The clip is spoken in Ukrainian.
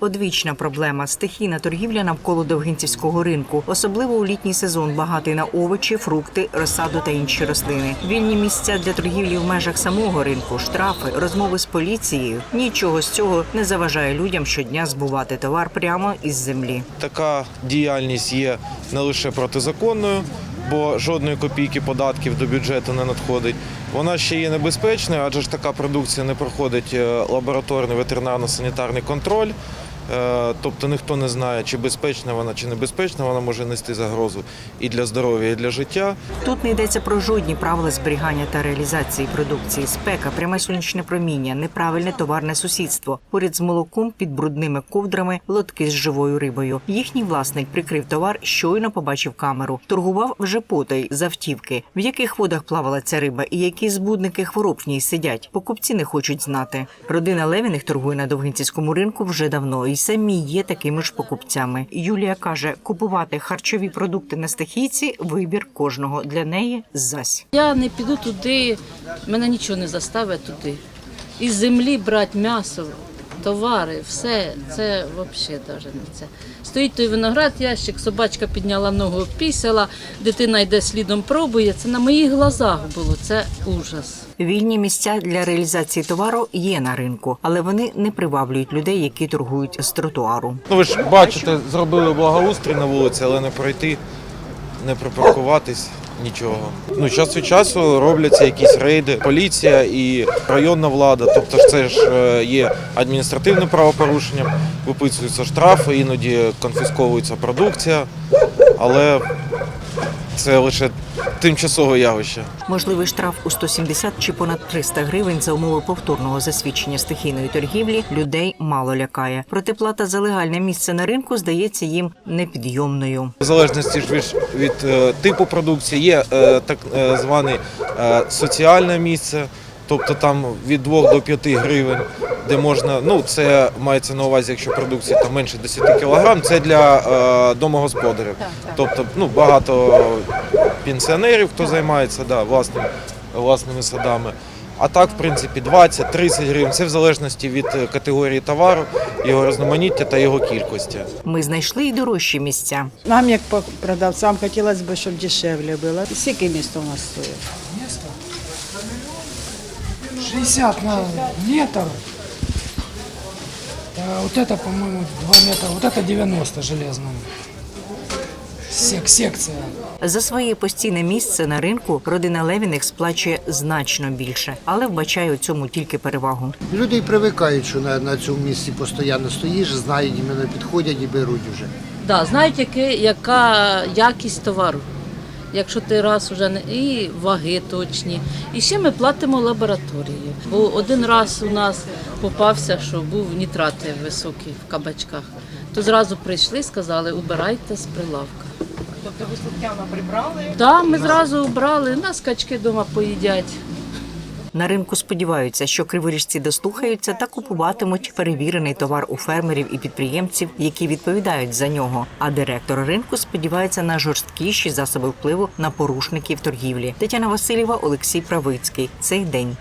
Одвічна проблема стихійна торгівля навколо Довгинцівського ринку, особливо у літній сезон, багатий на овочі, фрукти, розсаду та інші рослини. Вільні місця для торгівлі в межах самого ринку, штрафи, розмови з поліцією. Нічого з цього не заважає людям щодня збувати товар прямо із землі. Така діяльність є не лише протизаконною, бо жодної копійки податків до бюджету не надходить. Вона ще є небезпечною, адже ж така продукція не проходить е, лабораторний ветеринарно-санітарний контроль. Е, Тобто ніхто не знає, чи безпечна вона, чи небезпечна, вона може нести загрозу і для здоров'я, і для життя. Тут не йдеться про жодні правила зберігання та реалізації продукції, спека, пряме сонячне проміння, неправильне товарне сусідство. Поряд з молоком під брудними ковдрами лотки з живою рибою. Їхній власник прикрив товар, щойно побачив камеру. Торгував вже потай з автівки. В яких водах плавала ця риба і які збудники хвороб в ній сидять. Покупці не хочуть знати. Родина Левіних торгує на Довгинцівському ринку вже давно самі є такими ж покупцями. Юлія каже, купувати харчові продукти на стихійці вибір кожного для неї зась. Я не піду туди, мене нічого не заставить туди. Із землі брати м'ясо, товари, все, це взагалі навіть не це. Стоїть той виноград, ящик, собачка підняла ногу, пісяла, дитина йде слідом пробує. Це на моїх глазах було, це ужас. Вільні місця для реалізації товару є на ринку, але вони не приваблюють людей, які торгують з тротуару. Ну ви ж бачите, зробили благоустрій на вулиці, але не пройти, не припаркуватись. Нічого. Ну, час від часу робляться якісь рейди, поліція і районна влада. Тобто це ж е, є адміністративним правопорушенням, виписуються штрафи, іноді конфісковується продукція, але це лише тимчасове явище. Можливий штраф у 170 чи понад 300 гривень за умови повторного засвідчення стихійної торгівлі людей мало лякає. Проте плата за легальне місце на ринку здається їм непідйомною. В залежності ж від, від е, типу продукції є е, так е, зване соціальне місце, тобто там від 2 до 5 гривень, де можна, ну це мається на увазі, якщо продукція там менше 10 кілограм, це для е, домогосподарів. Тобто ну, багато пенсіонерів, хто займається да, власним, власними садами. А так, в принципі, 20-30 гривень. Це в залежності від е, категорії товару, його різноманіття та його кількості. Ми знайшли й дорожчі місця. Нам, як по- продавцам, хотілося б, щоб дешевле було. Скільки місто у нас стоїть? 60 на метр. А вот это, по-моему, 2 метра. Вот это 90 железным. Сек, секция. За своє постійне місце на ринку родина Левіних сплачує значно більше, але вбачає у цьому тільки перевагу. Люди привикають, що на, на цьому місці постійно стоїш, знають, іменно підходять і беруть вже. Да, знають, яке, яка якість товару. Якщо ти раз уже не і ваги точні. І ще ми платимо лабораторію. Бо один раз у нас попався, що був нітрати високі в кабачках. То зразу прийшли, сказали, убирайте з прилавка. Тобто ви слухняно прибрали? Так, да, ми зразу убрали, нас качки вдома поїдять. На ринку сподіваються, що криворіжці дослухаються та купуватимуть перевірений товар у фермерів і підприємців, які відповідають за нього. А директор ринку сподівається на жорсткіші засоби впливу на порушників торгівлі. Тетяна Васильєва, Олексій Правицький. Цей день.